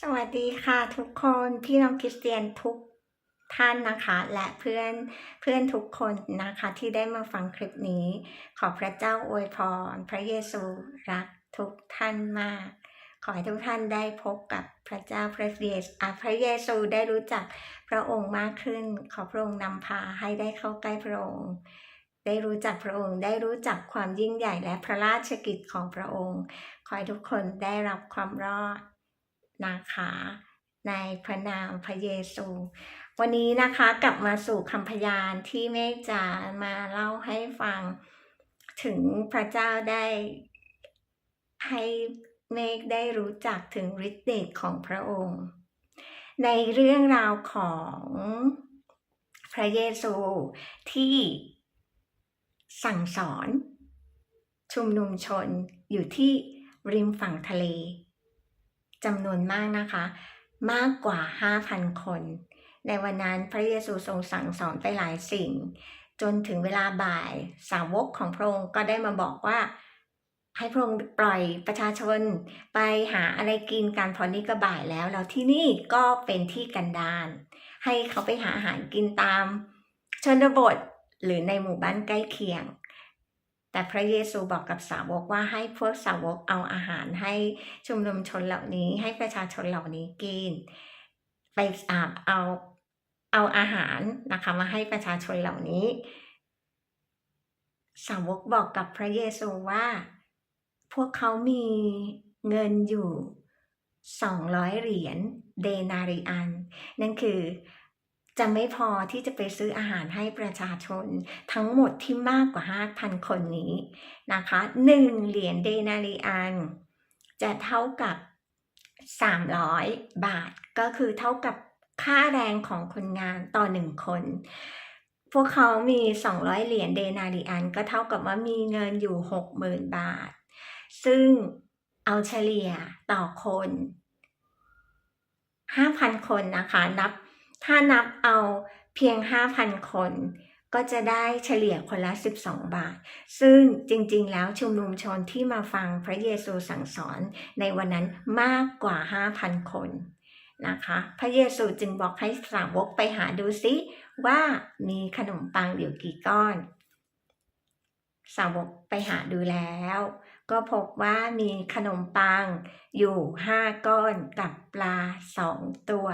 สวัสดีค่ะทุกคนพี่น้องคริสเตียนทุกท่านนะคะ และเพื่อนเพื่อนทุกคนนะคะที่ได้มาฟังคลิปนี้ ขอพระเจ้าอวยพรพระเยซูรักทุกท่านมาก ขอให้ทุกท่านได้พบกับพระเจ้าพระเยซูอะพระเยซูได้รู้จักพระองค์มากขึ้น ขอพระองค์นำพาให้ได้เข้าใกล้พระองค์ได้รู้จักพระองค์ ได้รู้จักความยิ่งใหญ่และพระราชกิจของพระองค์ ขอให้ทุกคนได้รับความรอด นะคะ ในพระนามพระเยซู วันนี้นะคะกลับมาสู่คำพยานที่เมฆจะมาเล่าให้ฟังถึงพระเจ้าได้ให้เมฆได้รู้จักถึงฤทธิ์เดชของพระองค์ ในเรื่องราวของพระเยซูที่สั่งสอนชุมนุมชนอยู่ที่ริมฝั่งทะเล จำนวนมากนะคะ มากกว่า 5,000 คน ในวันนั้นพระเยซูทรงสั่งสอนไปหลายสิ่ง จนถึงเวลาบ่ายสาวกของพระองค์ก็ได้มาบอกว่าให้พระองค์ปล่อยประชาชนไปหาอะไรกินกันพราะนี่ก็บ่ายแล้วแล้วที่นี่ก็เป็นที่กันดารให้เขาไปหาอาหารกินตามชนบทหรือในหมู่บ้านใกล้เคียง แต่พระเยซูบอกกับสาวกว่าให้พวกสาวกเอาอาหารให้ชุมนุมชนเหล่านี้ให้ประชาชนเหล่านี้กิน ไปอาบเอาเอาอาหารนะคะมาให้ประชาชนเหล่านี้ สาวกบอกกับพระเยซูว่า พวกเขามีเงินอยู่ 200 เหรียญเดนาริอัน นั่นคือ จะไม่พอที่จะไปซื้ออาหารให้ประชาชนทั้งหมดที่มากกว่า 5,000 คนนี้นะคะ 1 เหรียญเดนาริอัน จะเท่ากับ 300 บาท ก็คือเท่ากับค่าแรงของคนงานต่อหนึ่งคน พวกเขามี 200 เหรียญเดนาริอัน ก็เท่ากับว่ามีเงินอยู่ 60,000 บาท ซึ่งเอาเฉลี่ยต่อคน 5,000 คนนะคะ นับ ถ้านับเอาเพียง 5,000 คน ก็จะได้เฉลี่ยคนละ 12 บาท ซึ่งจริงๆ แล้วชุมนุมชนที่มาฟังพระเยซูสั่งสอนในวันนั้นมากกว่า 5,000 คนนะคะพระเยซูจึงบอกให้สาวกไปหาดูซิว่ามีขนมปังอยู่กี่ก้อน สาวกไปหาดูแล้ว ก็พบว่ามีขนมปังอยู่5ก้อนกับปลา2ตัว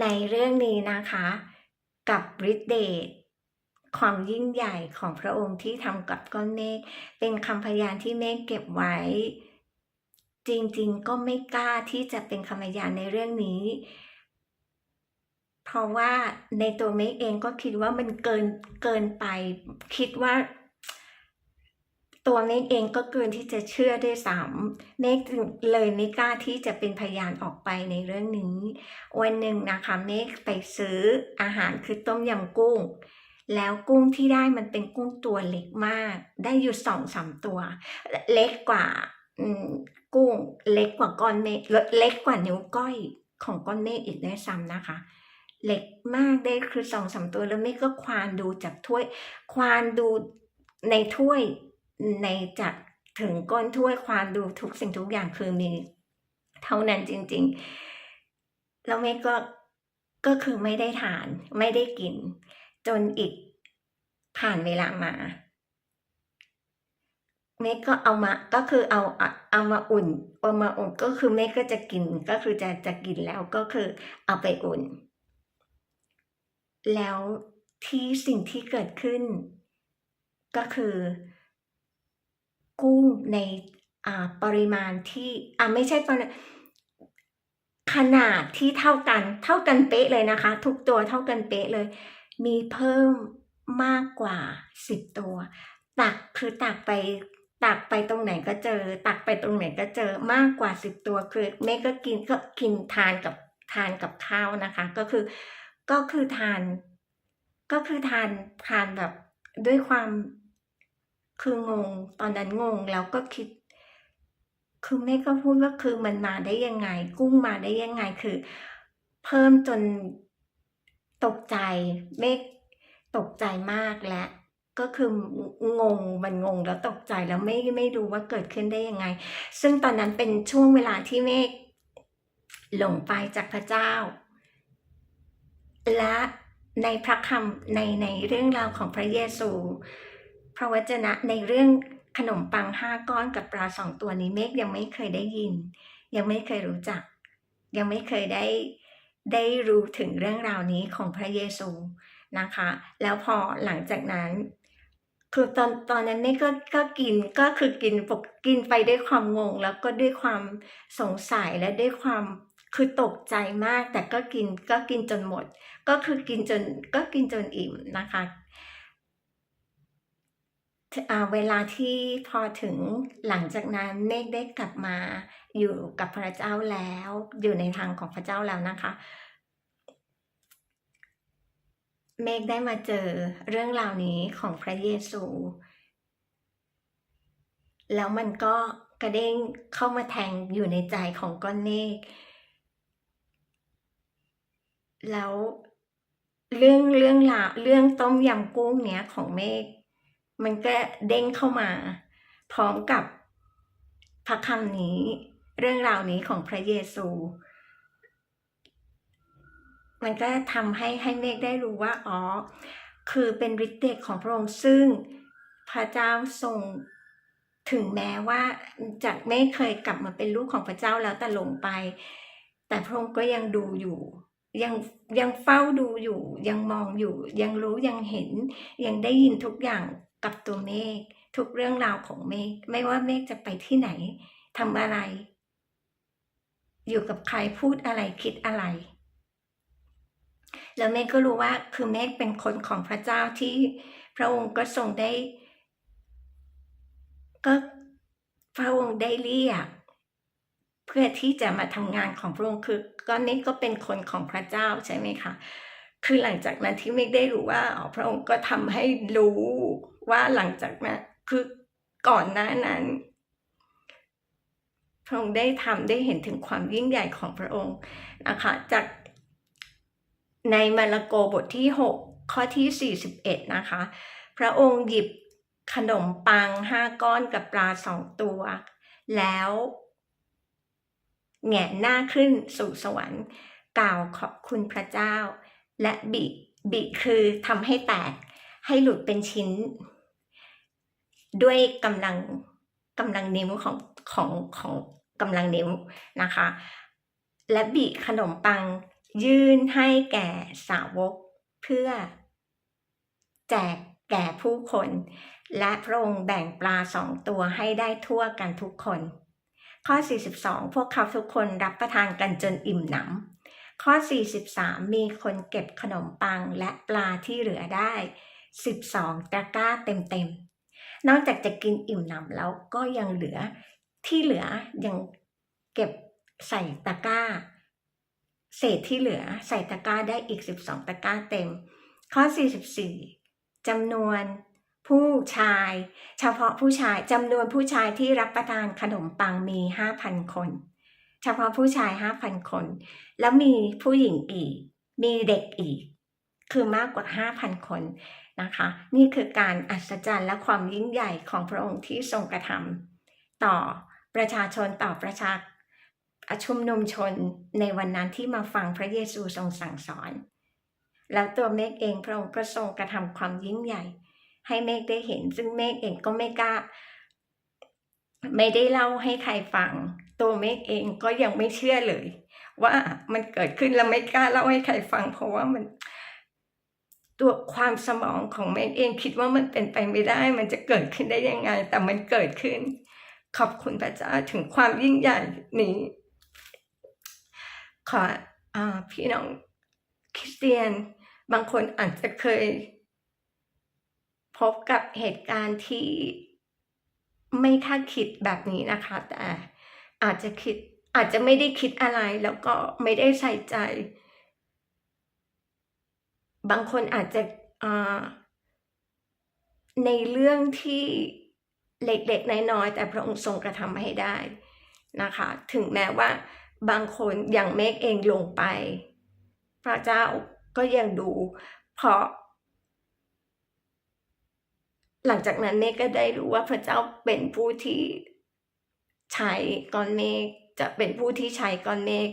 ในเรื่องนี้นะคะกับฤทธิเดชความยิ่งใหญ่ของพระองค์ที่ทำกับก้อนเมฆเป็นคำพยานที่เมฆเก็บไว้ จริงๆก็ไม่กล้าที่จะเป็นคำพยานในเรื่องนี้ เพราะว่าในตัวเมฆเองก็คิดว่ามันเกินเกินไป คิดว่า ตัวเมฆเองก็เกินที่จะเชื่อด้วยซ้ำเมฆจึงเลยไม่กล้าที่จะเป็นพยานออกไปในเรื่องนี้ วันหนึ่งนะคะเมฆไปซื้ออาหารคือต้มยำกุ้ง แล้วกุ้งที่ได้มันเป็นกุ้งตัวเล็กมาก ได้อยู่สองสามตัว เล็กกว่ากุ้งเล็กกว่าก้อนเมฆเล็กกว่านิ้วก้อยของก้อนเมฆอีกด้วยซ้ำนะคะเล็กมากได้คือสองสามตัวแล้วเมฆก็ควานดูจากถ้วย ควานดูในถ้วย ในจากถึงก้นถ้วยควานดูทุกสิ่งทุกอย่างคือมีเท่านั้นจริงๆ แล้วเมฆก็ก็คือไม่ได้ทานไม่ได้กิน จนอีกผ่านเวลามาเมฆก็เอามาก็คือเอาเอามาอุ่นเอามาอุ่นก็คือเมฆก็จะกินก็คือจะจะกินแล้วก็คือเอาไปอุ่น แล้วที่สิ่งที่เกิดขึ้น ก็คือ กุ้งในปริมาณที่อ่าไม่ใช่ปริขนาดที่เท่ากัน เท่ากันเป๊ะเลยนะคะ ทุกตัวเท่ากันเป๊ะเลย มีเพิ่มมากกว่าสิบตัว ตักคือตักไปตักไปตรงไหนก็เจอ ตักไปตรงไหนก็เจอมากกว่าสิบตัวคือแม่ก็กินก็กินทานกับทานกับข้าวนะคะ ก็คือก็คือทาน ก็คือทานทานแบบด้วยความ คืองงตอนนั้นงงแล้วก็คิด คือแม่ก็พูดว่าคือมันมาได้ยังไง กุ้งมาได้ยังไงคือ เพิ่มจนตกใจเมฆตกใจมากและก็คืองงมันงงแล้วตกใจแล้วไม่ไม่รู้ว่าเกิดขึ้นได้ยังไง ซึ่งตอนนั้นเป็นช่วงเวลาที่เมฆหลงไปจากพระเจ้า และในพระคำในในเรื่องราวของพระเยซู ระวจนะในเรื่องขนมปังห้าก้อนกับปลาสองตัวนี้เมฆยังไม่เคยได้ยิน ยังไม่เคยรู้จัก ยังไม่เคยได้ได้รู้ถึงเรื่องราวนี้ของพระเยซูนะคะ แล้วพอหลังจากนั้น คือตอนตอนนั้นเมฆก็ก็กินก็คือกินปกกินไปด้วยความงง แล้วก็ด้วยความสงสัยและด้วยความคือตกใจมากแต่ก็กินก็กินจนหมด ก็คือกินจนก็กินจนอิ่มนะคะ เวลาที่พอถึงหลังจากนั้นเมฆได้กลับมาอยู่กับพระเจ้าแล้ว อยู่ในทางของพระเจ้าแล้วนะคะ เมฆได้มาเจอเรื่องราวนี้ของพระเยซู แล้วมันก็กระเด้งเข้ามาแทงอยู่ในใจของก้อนเมฆแล้วเรื่องเรื่องราวเรื่องต้มยำกุ้งเนี้ยของเมฆ มันก็เด้งเข้ามา พร้อมกับพระคำนี้ เรื่องราวนี้ของพระเยซู มันก็ทำให้ให้เมฆได้รู้ว่าอ๋อคือเป็นฤทธิ์เดชของพระองค์ซึ่งพระเจ้าทรงถึงแม้ว่าจากไม่เคยกลับมาเป็นลูกของพระเจ้าแล้วแต่หลงไป แต่พระองค์ก็ยังดูอยู่ ยังยังเฝ้าดูอยู่ ยังมองอยู่ ยังรู้ยังเห็น ยังได้ยินทุกอย่างกับตัวเมฆทุกเรื่องราวของเมฆไม่ว่าเมฆจะไปที่ไหนทำอะไร อยู่กับใครพูดอะไรคิดอะไร แล้วเมฆก็รู้ว่าคือเมฆเป็นคนของพระเจ้าที่พระองค์ก็ทรงได้ ก็พระองค์ได้เรียก เพื่อที่จะมาทำงานของพระองค์คือก็เมฆก็เป็นคนของพระเจ้าใช่ไหมคะคือหลังจากนั้นที่เมฆได้รู้ว่าอ๋อพระองค์ก็ทำให้รู้ว่าหลังจากนั้นคือก่อนหน้านั้นพระองค์ได้ทำได้เห็นถึงความยิ่งใหญ่ของพระองค์นะคะจากในมาระโกบทที่ 6 ข้อที่ 41 นะคะ พระองค์หยิบขนมปังห้าก้อนกับปลาสองตัว แล้ว แงนหน้าขึ้นสู่สวรรค์ กล่าวขอบคุณพระเจ้า และบิบิคือทำให้แตกให้หลุดเป็นชิ้น ด้วยกำลังกำลังนิ้วของของของกำลังนิ้วนะคะ และบิขนมปังยื่นให้แก่สาวกเพื่อ แจกแก่ผู้คน และพระองค์แบ่งปลาสองตัวให้ได้ทั่วกันทุกคน ข้อ 42 พวกเขาทุกคนรับประทานกันจนอิ่มหนำข้อ 43 มีคนเก็บขนมปังและปลาที่เหลือได้ 12 ตะกร้าเต็มๆ นอกจากจะกินอิ่มหนำแล้วก็ยังเหลือที่เหลือยังเก็บใส่ตะกร้า เศษที่เหลือใส่ตะกร้าได้อีก 12 ตะกร้าเต็ม ข้อ 44จำนวน ผู้ชาย เฉพาะผู้ชายจำนวนผู้ชายที่รับประทานขนมปังมี 5,000 คน เฉพาะผู้ชาย 5,000 คน แล้วมีผู้หญิงอีก มีเด็กอีก คือมากกว่า 5,000 คนนะคะ นี่คือการอัศจรรย์และความยิ่งใหญ่ของพระองค์ที่ทรงกระทำต่อประชาชนต่อประชาชุมนุมชนในวันนั้นที่มาฟังพระเยซูทรงสั่งสอน แล้วตัวเมฆเองพระองค์ก็ทรงกระทำความยิ่งใหญ่ ให้เมฆได้เห็น ซึ่งเมฆเองก็ไม่กล้า ไม่ได้เล่าให้ใครฟัง ตัวเมฆเองก็ยังไม่เชื่อเลย ว่ามันเกิดขึ้นแล้วไม่กล้าเล่าให้ใครฟัง เพราะว่ามัน ตัวความสมองของเมฆเองคิดว่ามันเป็นไปไม่ได้ มันจะเกิดขึ้นได้ยังไง แต่มันเกิดขึ้น ขอบคุณพระเจ้าถึงความยิ่งใหญ่นี้ขออพี่น้องคริสเตียน บางคนอาจจะเคย พบกับเหตุการณ์ที่ไม่คาดคิดแบบนี้นะคะ แต่อาจจะคิดอาจจะไม่ได้คิดอะไรแล้วก็ไม่ได้ใส่ใจ บางคนอาจจะในเรื่องที่เล็กๆน้อยๆแต่พระองค์ทรงกระทำให้ได้นะคะ ถึงแม้ว่าบางคนอย่างเมฆเองลงไป พระเจ้าก็ยังดู เพราะ หลังจากนั้นเมฆก็ได้รู้ว่าพระเจ้าเป็นผู้ที่ใช้ก้อนเมฆจะเป็นผู้ที่ใช้ก้อนเมฆ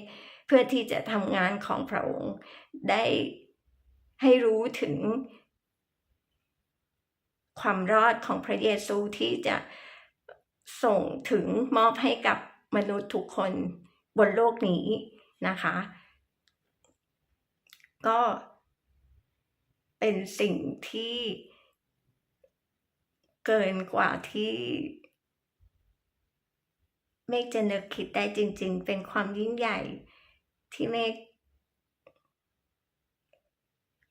เพื่อที่จะทำงานของพระองค์ได้ให้รู้ถึง ความรอดของพระเยซูที่จะส่งถึงมอบให้กับมนุษย์ทุกคนบนโลกนี้นะคะ ก็เป็นสิ่งที่ เกินกว่าที่เมฆจะนึกคิดได้จริง ๆ เป็นความยิ่งใหญ่ที่เมฆ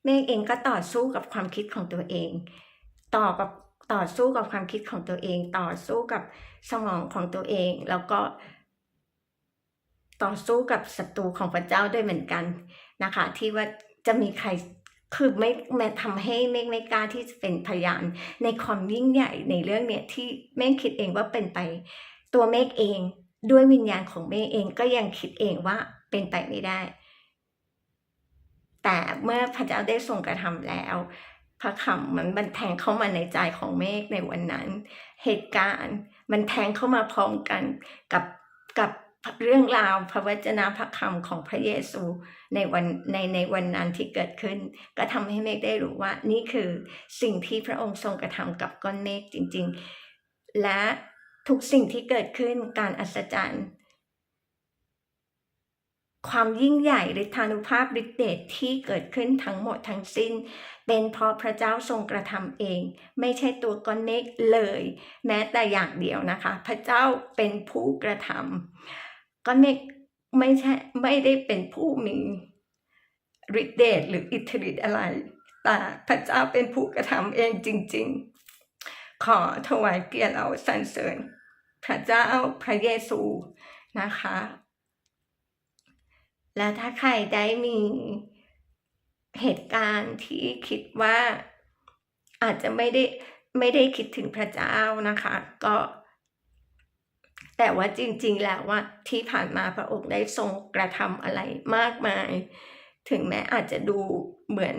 เมฆเองก็ต่อสู้กับความคิดของตัวเอง ต่อกับต่อสู้กับความคิดของตัวเอง ต่อสู้กับสมองของตัวเอง แล้วก็ ต่อสู้กับศัตรูของพระเจ้าด้วยเหมือนกันนะคะ ที่ว่าจะมีใคร คือไม่แม้ทำให้เมฆไม่กล้าที่จะเป็นพยานในความยิ่งใหญ่ในเรื่องเนี้ยที่เมฆคิดเองว่าเป็นไป ตัวเมฆเองด้วยวิญญาณของเมฆเองก็ยังคิดเองว่าเป็นไปไม่ได้ แต่เมื่อพระเจ้าได้ทรงกระทำแล้ว พระคำมันมันแทงเข้ามาในใจของเมฆในวันนั้น เหตุการณ์มันแทงเข้ามาพร้อมกันกับกับ เรื่องราวพระวจนะพระคำของพระเยซูในวันในในวันนั้นที่เกิดขึ้น ก็ทำให้เมฆได้รู้ว่านี่คือสิ่งที่พระองค์ทรงกระทำกับก้อนเมฆจริง ๆ และทุกสิ่งที่เกิดขึ้นการอัศจรรย์ความยิ่งใหญ่ฤทธานุภาพฤทธิเดชที่เกิดขึ้นทั้งหมดทั้งสิ้น เป็นเพราะพระเจ้าทรงกระทำเอง ไม่ใช่ตัวก้อนเมฆเลย แม้แต่อย่างเดียวนะคะ พระเจ้าเป็นผู้กระทำ ก้อนเมฆไม่ใช่ไม่ได้เป็นผู้มีฤทธิ์เดชหรืออิทธิฤทธิ์อะไร แต่พระเจ้าเป็นผู้กระทำเองจริง ๆ ขอถวายเกียรติเอาสรรเสริญ พระเจ้าพระเยซูนะคะ และถ้าใครได้มีเหตุการณ์ที่คิดว่าอาจจะไม่ได้ไม่ได้คิดถึงพระเจ้านะคะ ก็ แต่ว่าจริงๆแล้วว่าที่ผ่านมาพระองค์ได้ทรงกระทำอะไรมากมาย ถึงแม้อาจจะดูเหมือน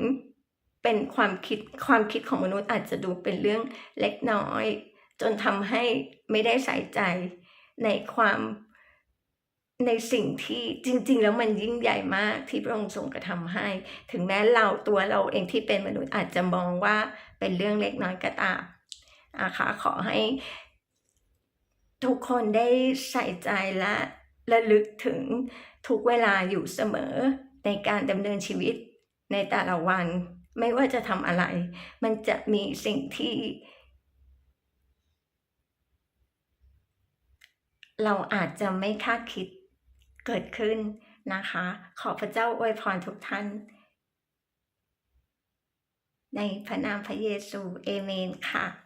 เป็นความคิดความคิดของมนุษย์อาจจะดูเป็นเรื่องเล็กน้อย จนทำให้ไม่ได้ใส่ใจในความในสิ่งที่จริง ๆ แล้วมันยิ่งใหญ่มากที่พระองค์ทรงกระทำให้ ถึงแม้เราตัวเราเองที่เป็นมนุษย์อาจจะมองว่าเป็นเรื่องเล็กน้อยก็ตามนะคะขอให้ ทุกคนได้ใส่ใจและระลึกถึงทุกเวลาอยู่เสมอในการดำเนินชีวิตในแต่ละวัน ไม่ว่าจะทำอะไร มันจะมีสิ่งที่ เราอาจจะไม่คาดคิดเกิดขึ้นนะคะ ขอพระเจ้าอวยพรทุกท่าน ในพระนามพระเยซู เอเมนค่ะ